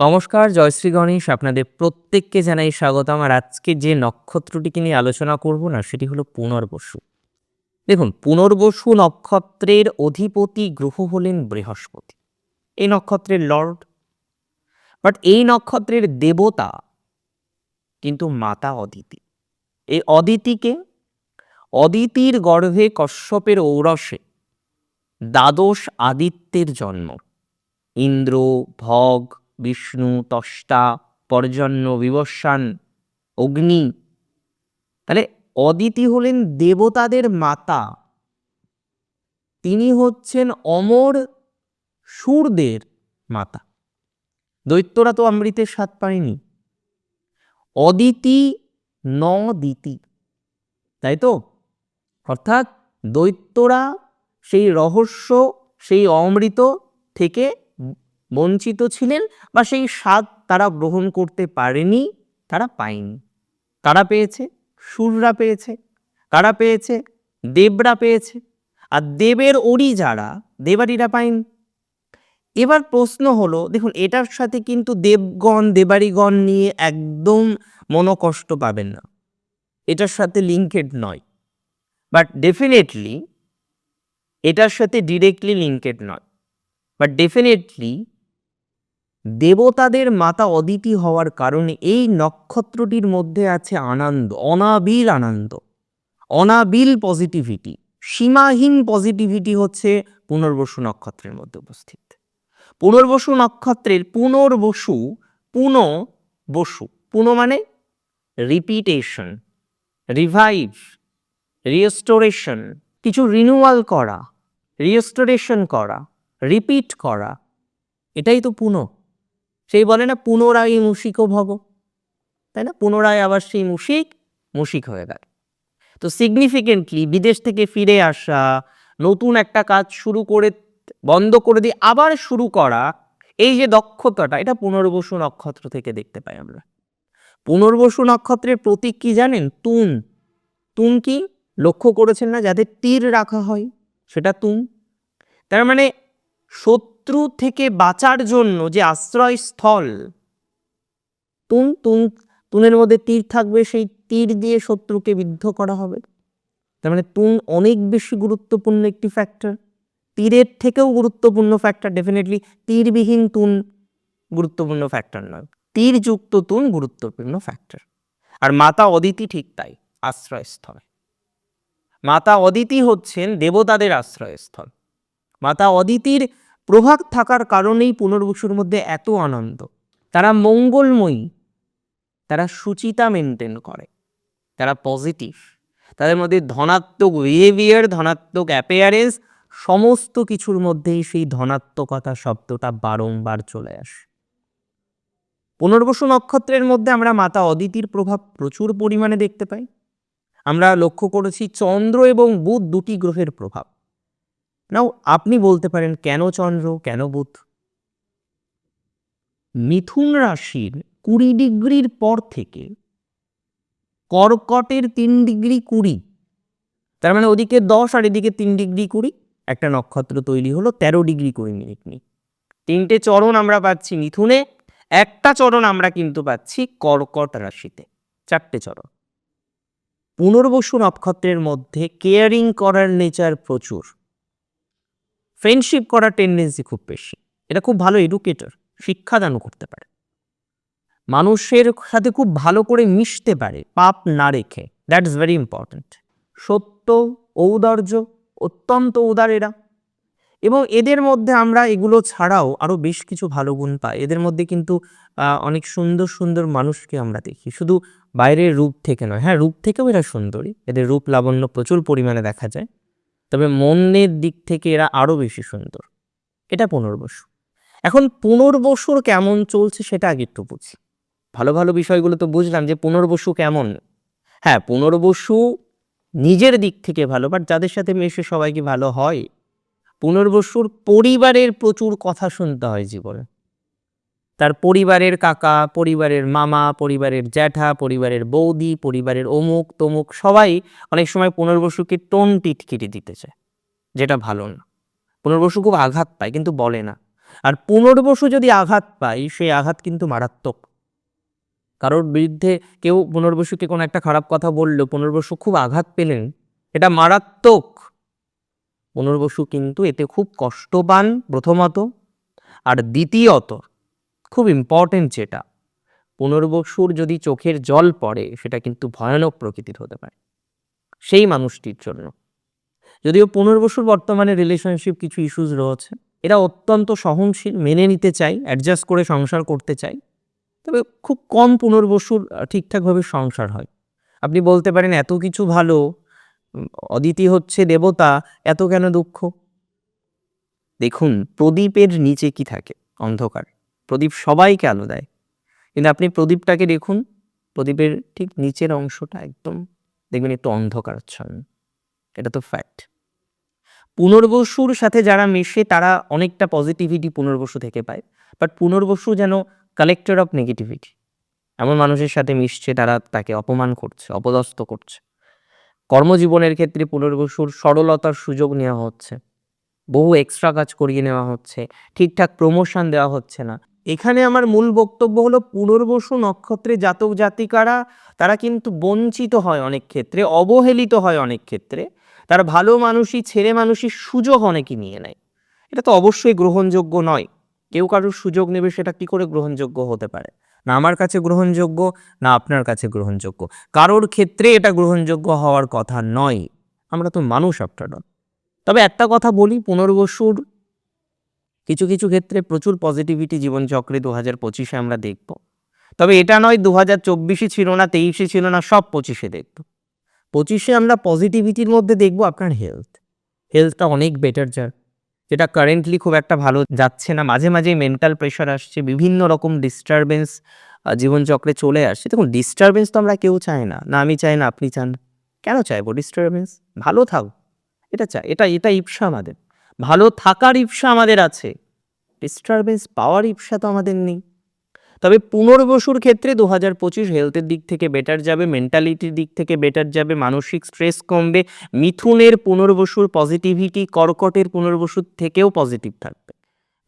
নমস্কার জয়শ্রী গণেশ। আপনাদের প্রত্যেককে জানাই স্বাগত আমার আজকে যে নক্ষত্রটিকে নিয়ে আলোচনা করব না, সেটি হলো পুনর্বসু। দেখুন, পুনর্বসু নক্ষত্রের অধিপতি গ্রহ হলেন বৃহস্পতি। এই নক্ষত্রের লর্ড। বাট এই নক্ষত্রের দেবতা কিন্তু মাতা অদিতি। এই অদিতিকে অদিতির গর্ভে কশ্যপের ঔরসে দ্বাদশ আদিত্যের জন্ম। ইন্দ্র, ভগ বিষ্ণু, তষ্টা, পর্জন্য বিবস্বান অগ্নি। তাহলে অদিতি হলেন দেবতাদের মাতা। তিনি হচ্ছেন অমর সুরদের মাতা। দৈত্যরা তো অমৃতের স্বাদ পায়নি। অদিতি ন দিতি তাই তো? অর্থাৎ দৈত্যরা সেই রহস্য, সেই অমৃত থেকে বঞ্চিত ছিলেন বা সেই স্বাদ তারা গ্রহণ করতে পারেনি, তারা পায়নি। কারা পেয়েছে? সুররা পেয়েছে। কারা পেয়েছে? দেবরা পেয়েছে। আর দেবের ওরি যারা দেবারীরা পায়নি। এবার প্রশ্ন হলো, দেখুন, এটার সাথে কিন্তু দেবগণ দেবারিগণ নিয়ে একদম মনোকষ্ট পাবেন না। এটার সাথে লিঙ্কেড নয়। বাট ডেফিনেটলি এটার সাথে ডিরেক্টলি লিঙ্কেড নয়। বাট ডেফিনেটলি দেবতাদের মাতা অদিতি হওয়ার কারণে এই নক্ষত্রটির মধ্যে আছে আনন্দ, অনাবিল আনন্দ। অনাবিল পজিটিভিটি সীমাহীন পজিটিভিটি হচ্ছে পুনর্বসু নক্ষত্রের মধ্যে উপস্থিত। পুনর্বসু নক্ষত্রের পুনর্বসু পুন বসু পুন মানে রিপিটেশন রিভাইভ রিস্টোরেশন কিছু রিনিউয়াল করা রিস্টোরেশন করা রিপিট করা, এটাই তো পুনঃ। সেই বলে না, পুনরায় মুশিকও ভব তাই না? পুনরায় আবার সেই মুশিক মুশিক হয়ে গেল। তো সিগনিফিকেন্টলি বিদেশ থেকে ফিরে আসা, নতুন একটা কাজ শুরু করে, বন্ধ করে দিয়ে আবার শুরু করা, এই যে দক্ষতাটা, এটা পুনর্বসু নক্ষত্র থেকে দেখতে পাই আমরা। পুনর্বসু নক্ষত্রের প্রতীক কি জানেন? তুন। তুন কি? লক্ষ্য করেছেন না? যাদের তীর রাখা হয়, সেটা তুন। তার মানে শত্রু থেকে বাঁচার জন্য যে আশ্রয়স্থল। তুন তুন, তুনের মধ্যে তীর থাকবে, সেই তীর দিয়ে শত্রুকে বিদ্ধ করা হবে। তার মানে তুন অনেক বেশি গুরুত্বপূর্ণ একটি ফ্যাক্টর তীরের থেকেও গুরুত্বপূর্ণ ফ্যাক্টর ডেফিনেটলি তীরবিহীন তুন গুরুত্বপূর্ণ ফ্যাক্টর নয়। তীরযুক্ত তুন গুরুত্বপূর্ণ ফ্যাক্টর আর মাতা অদিতি ঠিক তাই, আশ্রয়স্থল। মাতা অদিতি হচ্ছেন দেবতাদের আশ্রয়স্থল। মাতা অদিতির প্রভাব থাকার কারণেই পুনর্বসুর মধ্যে এত আনন্দ। তারা মঙ্গলময়ী। তারা সুচিতা মেনটেন করে। তারা পজিটিভ তাদের মধ্যে ধনাত্মক বিহেভিয়ার ধনাত্মক অ্যাপেয়ারেন্স সমস্ত কিছুর মধ্যেই সেই ধনাত্মকতা শব্দটা বারংবার চলে আসে। পুনর্বসু নক্ষত্রের মধ্যে আমরা মাতা অদিতির প্রভাব প্রচুর পরিমাণে দেখতে পাই। আমরা লক্ষ্য করেছি চন্দ্র এবং বুধ দুটি গ্রহের প্রভাব। নাও আপনি বলতে পারেন, কেন চন্দ্র, কেন বুধ? মিথুন রাশির কুড়ি ডিগ্রির পর থেকে কর্কটের তিন ডিগ্রি কুড়ি, তার মানে ওদিকে দশ আর এদিকে তিন ডিগ্রি কুড়ি, একটা নক্ষত্র তৈরি হলো তেরো ডিগ্রি কুড়ি মিনিট নিয়ে। তিনটে চরণ আমরা পাচ্ছি মিথুনে, একটা চরণ আমরা কিন্তু পাচ্ছি কর্কট রাশিতে, চারটে চরণ। পুনর্বসু নক্ষত্রের মধ্যে কেয়ারিং করার নেচার প্রচুর। ফ্রেন্ডশিপ করার টেন্ডেন্সি খুব বেশি। এটা খুব ভালো এডুকেটর শিক্ষাদানও করতে পারে। মানুষের সাথে খুব ভালো করে মিশতে পারে, পাপ না রেখে। দ্যাট ইজ ভেরি ইম্পর্ট্যান্ট সত্য ঔদার্য অত্যন্ত উদার এরা। এবং এদের মধ্যে আমরা এগুলো ছাড়াও আরও বেশ কিছু ভালো গুণ পাই। এদের মধ্যে কিন্তু অনেক সুন্দর সুন্দর মানুষকে আমরা দেখি। শুধু বাইরের রূপ থেকে নয় হ্যাঁ রূপ থেকেও এরা সুন্দরী। এদের রূপ লাবণ্য প্রচুর পরিমাণে দেখা যায়। তবে মনের দিক থেকে এরা আরও বেশি সুন্দর। এটা পুনর্বসু। এখন পুনর্বসুর কেমন চলছে সেটা আগে একটু বুঝি। ভালো ভালো বিষয়গুলো তো বুঝলাম যে পুনর্বসু কেমন। হ্যাঁ পুনর্বসু নিজের দিক থেকে ভালো বাট যাদের সাথে মেশে সবাই কি ভালো হয়? পুনর্বসুর পরিবারের প্রচুর কথা শুনতে হয় জীবনে। তার পরিবারের কাকা, পরিবারের মামা, পরিবারের জ্যাঠা, পরিবারের বৌদি, পরিবারের অমুক, তমুক সবাই অনেক সময় পুনর্বসুকে টোন টিটকিরি দিতে চায় যেটা ভালো না। পুনর্বসু খুব আঘাত পায়, কিন্তু বলে না। আর পুনর্বসু যদি আঘাত পায়, সেই আঘাত কিন্তু মারাত্মক। কারোর বিরুদ্ধে কেউ পুনর্বসুকে কোনো একটা খারাপ কথা বলল, পুনর্বসু খুব আঘাত পেলেন, এটা মারাত্মক। পুনর্বসু কিন্তু এতে খুব কষ্ট পান প্রথমত। আর দ্বিতীয়ত খুব ইম্পর্টেন্ট যেটা। পুনর্বসুর যদি চোখের জল পড়ে, সেটা কিন্তু ভয়ানক প্রকৃতির হতে পারে। সেই মানুষটির জন্য। যদিও পুনর্বসুর বর্তমানে রিলেশনশিপ কিছু ইস্যুস রয়েছে, এরা অত্যন্ত সহনশীল, মেনে নিতে চাই অ্যাডজাস্ট করে সংসার করতে চাই তবে খুব কম পুনর্বসুর ঠিকঠাকভাবে সংসার হয়। আপনি বলতে পারেন, এত কিছু ভালো অদিতি হচ্ছে দেবতা, এত কেন দুঃখ? দেখুন, প্রদীপের নিচে কি থাকে? অন্ধকার। প্রদীপ সবাইকে আলো দেয়। কিন্তু আপনি প্রদীপটাকে দেখুন, প্রদীপের ঠিক নিচের অংশটা একদম দেখবেন একটু অন্ধকারাচ্ছন্ন। এটা তো ফ্যাক্ট পুনর্বসুর সাথে যারা মেশে তারা অনেকটা পজিটিভিটি পুনর্বসু থেকে পায়। বাট পুনর্বসু যেন কালেক্টর অফ নেগেটিভিটি এমন মানুষের সাথে মিশছে, তারা তাকে অপমান করছে, অপদস্থ করছে। কর্মজীবনের ক্ষেত্রে পুনর্বসুর সরলতার সুযোগ নেওয়া হচ্ছে। বহু এক্সট্রা কাজ করিয়ে নেওয়া হচ্ছে। ঠিকঠাক প্রমোশন দেওয়া হচ্ছে না। এখানে আমার মূল বক্তব্য হলো পুনর্বসু নক্ষত্রে জাতক জাতিকারা, তারা কিন্তু বঞ্চিত হয় অনেক ক্ষেত্রে, অবহেলিত হয় অনেক ক্ষেত্রে। তারা ভালো মানুষই, ছেলে মানুষই সুযোগ অনেকই নিয়ে নেয়। এটা তো অবশ্যই গ্রহণযোগ্য নয়। কেউ কারোর সুযোগ নেবে, সেটা কি করে গ্রহণযোগ্য হতে পারে? না আমার কাছে গ্রহণযোগ্য, না আপনার কাছে গ্রহণযোগ্য। কারোর ক্ষেত্রে এটা গ্রহণযোগ্য হওয়ার কথা নয়। আমরা তো মানুষ অল। তবে একটা কথা বলি, পুনর্বসুর কিছু কিছু ক্ষেত্রে প্রচুর পজিটিভিটি জীবনচক্রে দু হাজার পঁচিশে আমরা দেখব। তবে এটা নয় দু হাজার চব্বিশে ছিল না, তেইশে ছিল না, সব পঁচিশে দেখব। পঁচিশে আমরা পজিটিভিটির মধ্যে দেখব আপনার হেলথ হেলথটা অনেক বেটার যার। যেটা কারেন্টলি খুব একটা ভালো যাচ্ছে না। মাঝে মাঝে মেন্টাল প্রেশার আসছে, বিভিন্ন রকম ডিস্টারবেন্স জীবনচক্রে চলে আসছে। দেখুন ডিস্টারবেন্স তো আমরা কেউ চাই না। না, আমি চাই না, আপনি চান কেন চাইব ডিস্টারবেন্স ভালো থাক। এটা চাই। এটা এটা ইপসা আমাদের। ভালো থাকার ইপসা আমাদের আছে। ডিস্টারবেন্স পাওয়ার ইপসা তো আমাদের নেই। তবে পুনর্বসুর ক্ষেত্রে দু হাজার পঁচিশ হেলথের দিক থেকে বেটার যাবে মেন্টালিটির দিক থেকে বেটার যাবে, মানসিক স্ট্রেস কমবে, মিথুনের পুনর্বসুর পজিটিভিটি কর্কটের পুনর্বসুর থেকেও পজিটিভ থাকবে।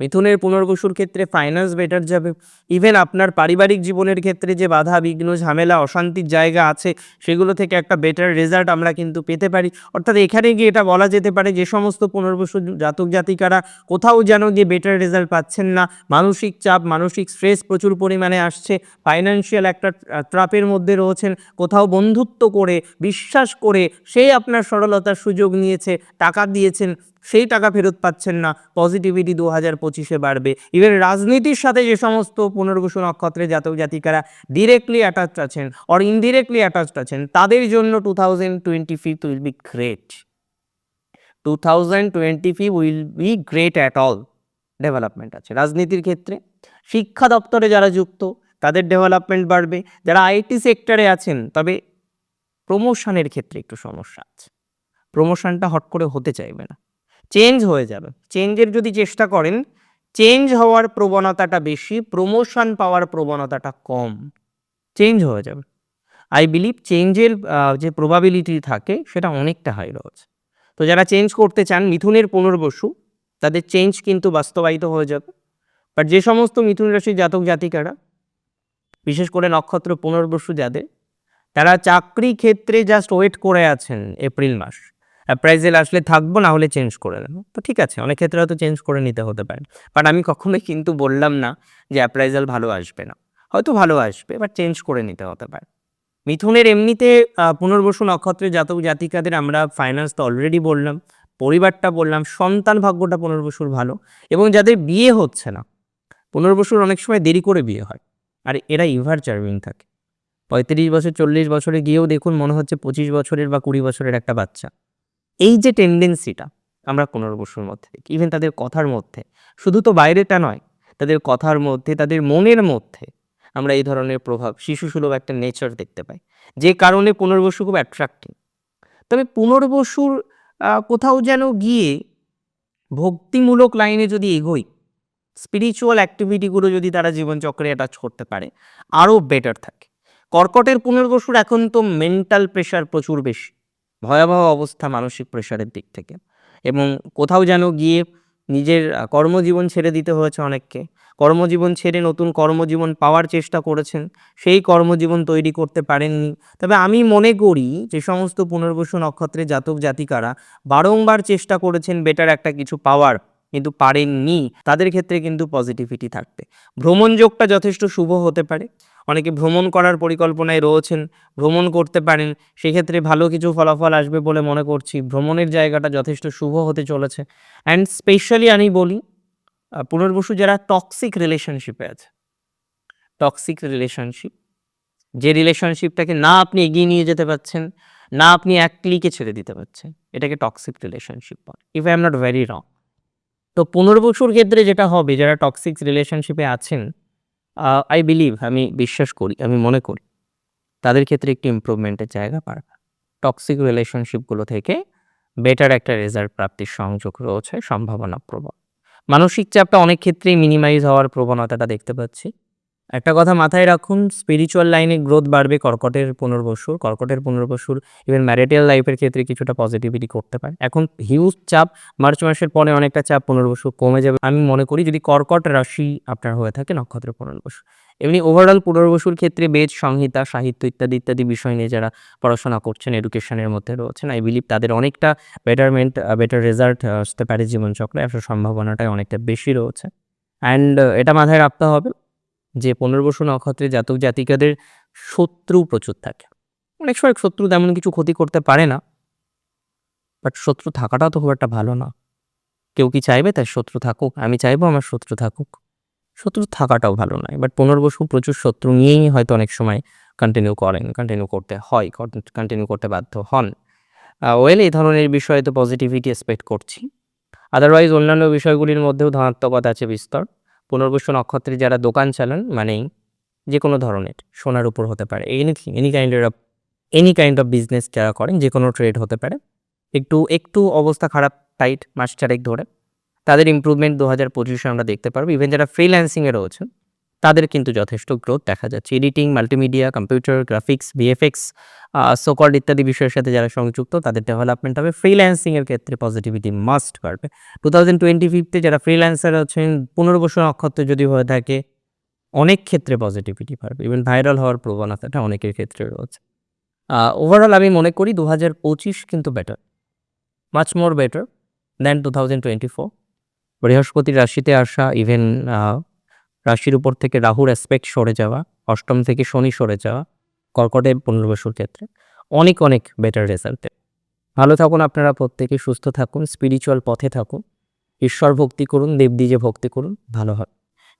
মিথুনের পুনর্বসুর ক্ষেত্রে ফাইন্যান্স বেটার যাবে। ইভেন আপনার পারিবারিক জীবনের ক্ষেত্রে যে বাধা, বিঘ্ন, ঝামেলা, অশান্তির জায়গা আছে, সেগুলো থেকে একটা বেটার রেজাল্ট আমরা কিন্তু পেতে পারি। অর্থাৎ এখানে গিয়ে এটা বলা যেতে পারে যে সমস্ত পুনর্বসুর জাতক জাতিকারা কোথাও যেন গিয়ে বেটার রেজাল্ট পাচ্ছেন না। মানসিক চাপ, মানসিক স্ট্রেস প্রচুর পরিমাণে আসছে। ফাইন্যান্সিয়াল একটা ট্রাপের মধ্যে রয়েছেন। কোথাও বন্ধুত্ব করে, বিশ্বাস করে সেই আপনার সরলতার সুযোগ নিয়েছে, টাকা দিয়েছেন। সেই টাকা ফেরত পাচ্ছেন না। পজিটিভিটি দু হাজার পঁচিশে বাড়বে। ইভেন রাজনীতির সাথে যে সমস্ত পুনর্বসু নক্ষত্রে জাতক জাতিকারা ডিরেক্টলি অ্যাটাচড আছেন অর ইনডিরেক্টলি অ্যাটাচড আছেন, তাদের জন্য two thousand twenty fifth will be great two thousand twenty fifth will be great at all development আছে। রাজনীতির ক্ষেত্রে শিক্ষা দপ্তরে যারা যুক্ত, তাদের ডেভেলপমেন্ট বাড়বে। যারা আইটি সেক্টরে আছেন, তবে প্রমোশনের ক্ষেত্রে একটু সমস্যা আছে। প্রমোশনটা হট করে হতে চাইবে না। চেঞ্জ হয়ে যাবে। চেঞ্জের যদি চেষ্টা করেন, চেঞ্জ হওয়ার প্রবণতাটা বেশি, প্রমোশন পাওয়ার প্রবণতাটা কম। চেঞ্জ হয়ে যাবে। আই বিলিভ চেঞ্জের যে প্রবাবিলিটি থাকে, সেটা অনেকটা হাই রয়েছে। তো যারা চেঞ্জ করতে চান, মিথুনের পুনর্বসু, তাদের চেঞ্জ কিন্তু বাস্তবায়িত হয়ে যাবে। বাট যে সমস্ত মিথুন রাশির জাতক জাতিকারা, বিশেষ করে নক্ষত্র পুনর্বসু যাদের, তারা চাকরি ক্ষেত্রে জাস্ট ওয়েট করে আছেন এপ্রিল মাস। অ্যাপ্রাইজেল আসলে থাকব, না হলে চেঞ্জ করে নেব। তো ঠিক আছে, অনেক ক্ষেত্রে হয়তো চেঞ্জ করে নিতে হতে পারে। বাট আমি কখনোই কিন্তু বললাম না যে অ্যাপ্রাইজাল ভালো আসবে না। হয়তো ভালো আসবে বাট চেঞ্জ করে নিতে হতে পারে। মিথুনের এমনিতে পুনর্বসু নক্ষত্রের জাতক জাতিকাদের আমরা ফাইন্যান্স তো অলরেডি বললাম, পরিবারটা বললাম, সন্তান ভাগ্যটা পুনর্বসুর ভালো। এবং যাদের বিয়ে হচ্ছে না, পুনর্বসুর অনেক সময় দেরি করে বিয়ে হয়। আর এরা ইভার চার্ভিং থাকে। পঁয়ত্রিশ বছর, চল্লিশ বছরে গিয়েও দেখুন মনে হচ্ছে পঁচিশ বছরের বা কুড়ি বছরের একটা বাচ্চা। এই যে টেন্ডেন্সিটা আমরা পুনর্বসুর মধ্যে দেখি ইভেন তাদের কথার মধ্যে, শুধু তো বাইরেটা নয়, তাদের কথার মধ্যে, তাদের মনের মধ্যে আমরা এই ধরনের প্রভাব, শিশুসুলভ একটা নেচার দেখতে পাই, যে কারণে পুনর্বসু খুব অ্যাট্রাক্টিভ তবে পুনর্বসুর কোথাও যেন গিয়ে ভক্তিমূলক লাইনে যদি এগোই স্পিরিচুয়াল অ্যাক্টিভিটিগুলো যদি তারা জীবনচক্রে অ্যাটাচ করতে পারে আরও বেটার থাকে। কর্কটের পুনর্বসুর এখন তো মেন্টাল প্রেশার প্রচুর বেশি। ভয়াবহ অবস্থা মানসিক প্রেশারের দিক থেকে। এবং কোথাও যেন গিয়ে নিজের কর্মজীবন ছেড়ে দিতে হয়েছে অনেককে। কর্মজীবন ছেড়ে নতুন কর্মজীবন পাওয়ার চেষ্টা করেছেন। সেই কর্মজীবন তৈরি করতে পারেননি। তবে আমি মনে করি যে সমস্ত পুনর্বসু নক্ষত্রের জাতক জাতিকারা বারংবার চেষ্টা করেছেন বেটার একটা কিছু পাওয়ার। কিন্তু পারেননি, তাদের ক্ষেত্রে কিন্তু পজিটিভিটি থাকবে ভ্রমণ যোগটা যথেষ্ট শুভ হতে পারে। অনেকে ভ্রমণ করার পরিকল্পনায় রয়েছেন, ভ্রমণ করতে পারেন, সেক্ষেত্রে ভালো কিছু ফলাফল আসবে বলে মনে করছি। ভ্রমণের জায়গাটা যথেষ্ট শুভ হতে চলেছে। অ্যান্ড স্পেশালি আমি বলি পুনর্বসু যারা টক্সিক রিলেশনশিপে আছে টক্সিক রিলেশনশিপ যে রিলেশনশিপটাকে না আপনি এগিয়ে নিয়ে যেতে পারছেন, না আপনি এক ক্লিকে ছেড়ে দিতে পারছেন, এটাকে টক্সিক রিলেশনশিপ বলে। If I am not very wrong তো পুনর্বসুর ক্ষেত্রে যেটা হবে, যারা টক্সিক রিলেশনশিপে আছেন আই বিলিভ আমি বিশ্বাস করি, আমি মনে করি, তাদের ক্ষেত্রে একটি ইম্প্রুভমেন্টের জায়গা পারবে টক্সিক রিলেশনশিপগুলো থেকে বেটার একটা রেজাল্ট প্রাপ্তির সংযোগ রয়েছে সম্ভাবনা প্রবল মানসিক চাপটা অনেক ক্ষেত্রেই মিনিমাইজ হওয়ার প্রবণতাটা দেখতে পাচ্ছি। একটা কথা মাথায় রাখুন স্পিরিচুয়াল লাইনে গ্রোথ বাড়বে কর্কটের পুনর্বসুর। কর্কটের পুনর্বসুর ইভেন ম্যারিটাল লাইফের ক্ষেত্রে কিছুটা পজিটিভিটি করতে পারে। এখন হিউজ চাপ মার্চ মাসের পরে অনেকটা চাপ পুনর্বসু কমে যাবে। আমি মনে করি যদি কর্কট রাশি আপনার হয়ে থাকে নক্ষত্র পুনর্বসু এমনি ওভারঅল পুনর্বসুর ক্ষেত্রে বেদ, সংহিতা, সাহিত্য ইত্যাদি ইত্যাদি বিষয় নিয়ে যারা পড়াশোনা করছেন এডুকেশনের মধ্যে রয়েছেন আই বিলিভ তাদের অনেকটা বেটারমেন্ট বেটার রেজাল্ট আসতে পারে জীবনচক্রে। আসার সম্ভাবনাটাই অনেকটা বেশি রয়েছে। অ্যান্ড এটা মাথায় রাখতে হবে যে পনেরো পুনর্বসু নক্ষত্রে জাতক জাতিকাদের শত্রু প্রচুর থাকে। অনেক সময় শত্রু তেমন কিছু ক্ষতি করতে পারে না বাট শত্রু থাকাটাও তো খুব একটা ভালো না। কেউ কি চাইবে তার শত্রু থাকুক? আমি চাইব আমার শত্রু থাকুক। শত্রু থাকাটাও ভালো নয় বাট পুনর্বসু প্রচুর শত্রু নিয়েই হয়তো অনেক সময় কন্টিনিউ করেন কন্টিনিউ করতে হয় কন্টিনিউ করতে বাধ্য হন। ওয়েল এই ধরনের বিষয়ে তো পজিটিভিটি এক্সপেক্ট করছি। আদারওয়াইজ অন্যান্য বিষয়গুলির মধ্যেও ধনাত্মকতা আছে বিস্তর। পুনর্বসু নক্ষত্রে যারা দোকান চালান মানে যে কোনো ধরনের সোনার উপর হতে পারে anything any kind of any kind of business যারা করেন যে কোনো ট্রেড হতে পারে। একটু একটু অবস্থা খারাপ টাইট মাস চারেক ধরে। তাদের ইম্প্রুভমেন্ট দু হাজার পঁচিশে আমরা দেখতে পারব। ইভেন যারা ফ্রিল্যান্সিংয়ে রয়েছেন তাদের কিন্তু যথেষ্ট গ্রোথ দেখা যাচ্ছে। Editing multimedia computer graphics VFX so called ইত্যাদি বিষয়ের সাথে যারা সংযুক্ত, তাদের ডেভেলপমেন্ট হবে। ফ্রিল্যান্সিংয়ের ক্ষেত্রে পজিটিভিটি মাস্ট বাড়বে। টু থাউজেন্ড টোয়েন্টি ফিফতে যারা ফ্রিল্যান্সার আছেন পুনর্বসু নক্ষত্র যদি হয়ে থাকে, অনেক ক্ষেত্রে পজিটিভিটি বাড়বে। ইভেন ভাইরাল হওয়ার প্রবণতাটা অনেকের ক্ষেত্রে রয়েছে। ওভারঅল আমি মনে করি দু হাজার পঁচিশ কিন্তু better much more better than two thousand twenty four বৃহস্পতি রাশিতে আসা ইভেন রাশির উপর থেকে রাহুর অ্যাসপেক্ট সরে যাওয়া, অষ্টম থেকে শনি সরে যাওয়া কর্কটের পুনর্বসুর ক্ষেত্রে অনেক অনেক বেটার রেজাল্ট ভালো থাকুন আপনারা প্রত্যেকে, সুস্থ থাকুন স্পিরিচুয়াল পথে থাকুন, ঈশ্বর ভক্তি করুন দেবদ্বীজে ভক্তি করুন, ভালো হয়।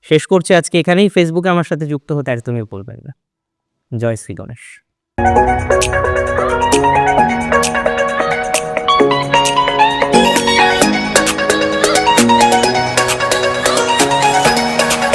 শেষ করছি আজকে এখানেই ফেসবুকে আমার সাথে যুক্ত হতে একদমই বলবেন না। জয় শ্রী গণেশ।